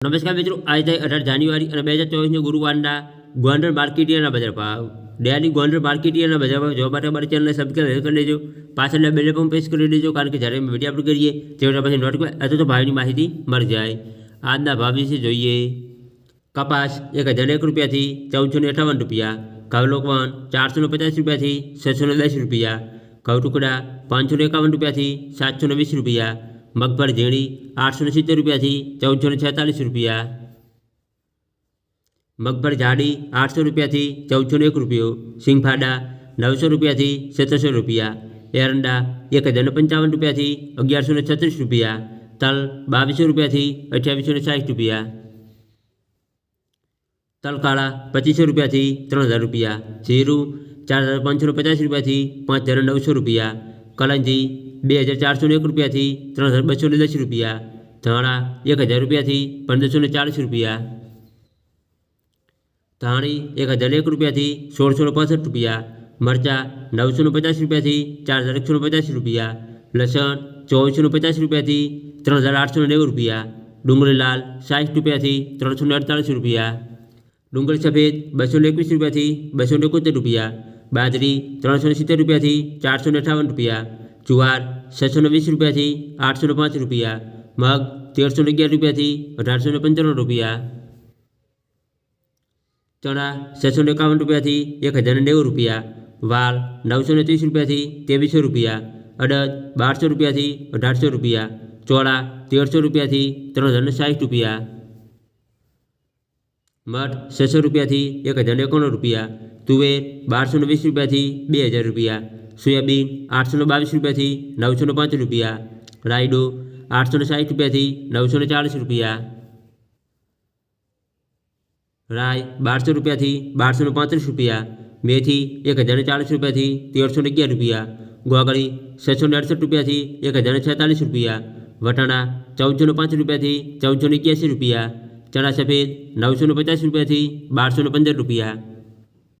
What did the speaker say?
નમસ્કાર મિત્રો આજે થાય અઢાર જાન્યુઆરી અને બે હજાર ચોવીસની ગુરુવારના ગોંડલ માર્કેટિયાના બજાર ભાવ ડેલી ગોંડલ માર્કેટિયાના બજાર ભાવ જોવા માટે અમારી ચેનલને સબસ્ક્રાઈબ કરી લેજો પાછળના બેલ પણ પ્રેસ કરી દેજો કારણ કે જ્યારે અમે વિડીયો અપલોડ કરીએ ત્યારે પછી નોટિફાઈ અથવા તો ભાવની માહિતી મળી જાય આજના ભાવ વિશે જોઈએ કપાસ એક હજાર એક રૂપિયાથી ચૌદસો ને અઠાવન રૂપિયા ઘઉં લોકવન ચારસો ને પચાસ રૂપિયાથી છસો ને દસ રૂપિયા ઘઉં ટુકડા પાંચસો ને એકાવન રૂપિયાથી સાતસો ને વીસ રૂપિયા મગફળી ઝીણી આઠસો ને સિત્તેર રૂપિયાથી ચૌદસો ને છેતાલીસ રૂપિયા મગફળી જાડી આઠસો રૂપિયાથી ચૌદસો ને એક રૂપિયો સિંગફાડા નવસો રૂપિયાથી સત્તરસો રૂપિયા એરંડા એક હજાર ને પંચાવન રૂપિયાથી અગિયારસો ને છત્રીસ રૂપિયા તલ બાવીસો રૂપિયાથી અઠ્યાવીસો ને સાઠ રૂપિયા તલકાળા પચીસો રૂપિયાથી ત્રણ હજાર રૂપિયા જીરું ચાર હજાર પાંચસો પચાસ રૂપિયાથી પાંચ હજાર નવસો રૂપિયા કલંજી બે હજાર ચારસો ને એક રૂપિયાથી ત્રણ હજાર બસો ને દસ રૂપિયા ધાણા એક હજાર રૂપિયાથી પંદરસો ને ચાલીસ રૂપિયા ધાણી એક હજાર એક રૂપિયાથી સોળસો ને પાસઠ રૂપિયા મરચાં નવસો ને પચાસ રૂપિયાથી ચાર હજાર એકસો ને પચાસ રૂપિયા લસણ ચોવીસો ને પચાસ રૂપિયાથી ત્રણ હજાર આઠસો ને નેવું રૂપિયા ડુંગળી લાલ સાઠ રૂપિયાથી ત્રણસો ને અડતાલીસ રૂપિયા ડુંગળી સફેદ બસો ને એકવીસ રૂપિયાથી બસો ને એકોતેર રૂપિયા બાજરી ત્રણસો ને સિત્તેર રૂપિયાથી ચારસો ને અઠાવન રૂપિયા જુવાર છસો ને વીસ રૂપિયાથી આઠસો ને પાંચ રૂપિયા મગ તેરસો ને અગિયાર રૂપિયાથી અઢારસો ને પંચાણું રૂપિયા ચણા છસો ને એકાવન રૂપિયાથી એક હજાર ને નેવું રૂપિયા વાલ નવસો ને ત્રીસ રૂપિયાથી ત્રેવીસો રૂપિયા અડદ બારસો રૂપિયાથી અઢારસો રૂપિયા ચોળા તેરસો રૂપિયાથી ત્રણ હજાર ને સાઠ રૂપિયા મઠ છસો રૂપિયાથી એક હજાર ને એકાણું રૂપિયા તુવેર બારસો ને વીસ રૂપિયાથી બે હજાર રૂપિયા સોયાબીન આઠસો ને બાવીસ રૂપિયાથી નવસો ને પાંચ રૂપિયા રાયડો આઠસો ને સાઠ રૂપિયાથી નવસો ને ચાલીસ રૂપિયા રાય બારસો રૂપિયાથી બારસો ને પાંત્રીસ રૂપિયા મેથી એક હજાર ને ચાલીસ રૂપિયાથી તેરસો ને અગિયાર રૂપિયા ગોગળી છસો ને અડસઠ રૂપિયાથી એક હજાર ને છેતાલીસ રૂપિયા વટાણા ચૌદસો ને પાંચ રૂપિયાથી ચૌદસો ને એક્યાસી રૂપિયા ચણા સફેદ નવસો ને પચાસ રૂપિયાથી બારસો ને પંદર રૂપિયા